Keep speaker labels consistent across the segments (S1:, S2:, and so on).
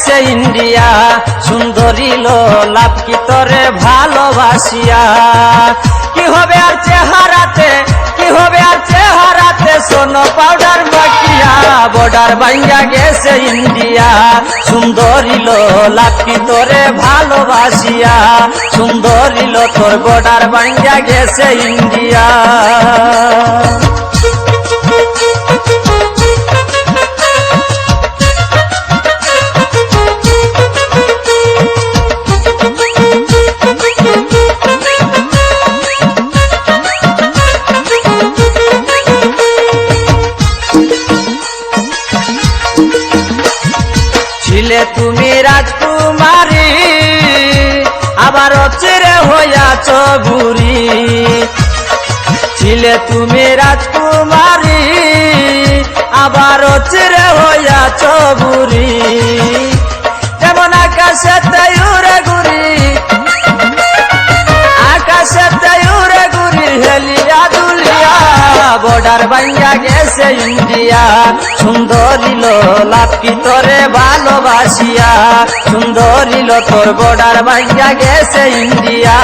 S1: গেছে ইন্ডিয়া। সুন্দরী লো লাভ কি তোরে ভালোবাসিয়া? কি হবে আর চেহারাতে? কি হবে আর চেহারাতে? সোনো পাউডার মাখিয়া বর্ডার ভাঙ্গা গেছে ইন্ডিয়া। সুন্দরী লো লাভ কি তোরে ভালোবাসিয়া? সুন্দরী লো, তোর বর্ডার ভাঙ্গা গেছে ইন্ডিয়া। ছিলে তুমি রাজকুমারী, আবার চিরে হইয়াছ বুড়ি। ছিলে, তুমি রাজকুমারী, আবার চিরে হইয়াছ বুড়ি। যেমন আকাশে উড়ে ঘুরি আকাশে উড়ে ঘুরি হেলিয়া দুলিয়া, বর্ডার বাইয়া গেছে ইন্ডিয়া সুন্দরিল লাপি তোরে ভালোবাসিয়া? সুন্দরিল তোর বর্ডার বাইয়া গেছে ইন্ডিয়া।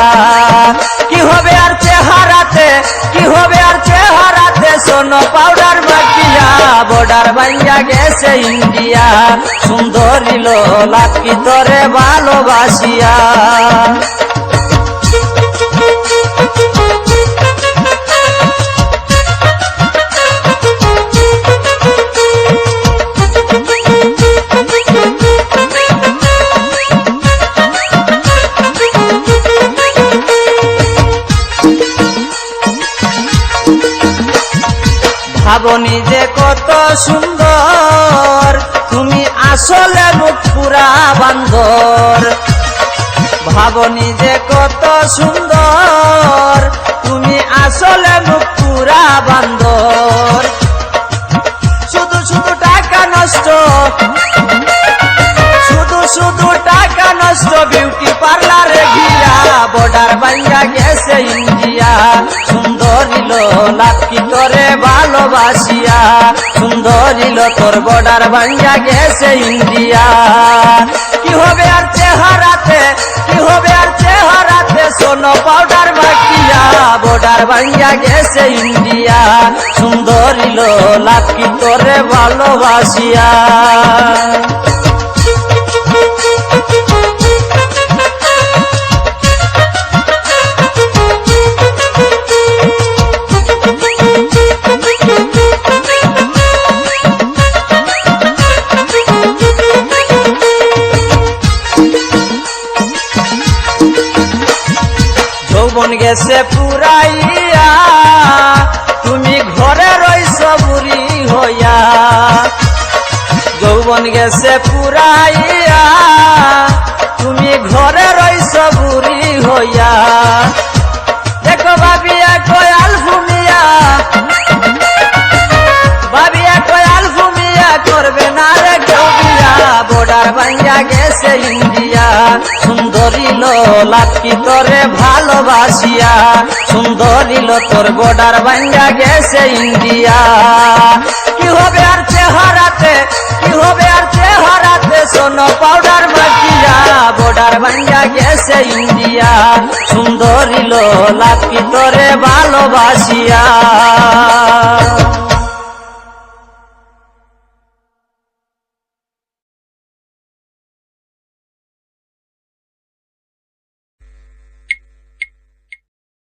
S1: কি হবে আর চেহারাতে, কি হবে আর চেহারাতে? সোনো পাউডার মাখিয়া বর্ডার বাইয়া গেছে ইন্ডিয়া। সুন্দরিল লাপি তোরে ভালোবাসিয়া? ভাবনি যে কত সুন্দর। তুমি আসলে মুখ পুরা বান্দর ভাবনি যে কত সুন্দর। তুমি আসলে মুখ পুরা বান্দর। টাকা বিউটি পার্লারে গিয়া বর্ডার বাইয়া গেছে ইন্ডিয়া। সুন্দরিল লাকি তোরে ভালোবাসিয়া। সুন্দরিল তোর বর্ডার বাইয়া গেছে ইন্ডিয়া। কি হবে আর চেহারাতে? কি হবে আর চেহারাতে? সোনো পাউডার মাখিয়া বর্ডার বাইয়া গেছে ইন্ডিয়া। সুন্দরিল লাকি তোরে ভালোবাসিয়া। গেছে পুরাইয়া। তুমি ঘরে রইছ বুড়ি হইয়া। যৌবন গেছে পুরাইয়া। তুমি ঘরে রইছ বুড়ি হইয়া। দেখো বাবিয়া কয়াল ঘুমিয়া বাবিয়া কয়াল ঘুমিয়া করবে না রে গবিয়া বর্ডার ভাঙ্গা গেছে সুন্দরিল লাকি তোরে ভালোবাসিয়া। সুন্দরিল তোর বর্ডার ভাঙ্গা গেছে ইন্ডিয়া। কি হবে আর চেহারাতে, কি হবে আর চেহারাতে? সোনো পাউডার মাখিয়া বর্ডার ভাঙ্গা গেছে ইন্ডিয়া। সুন্দরিল লাকি তোরে ভালোবাসিয়া।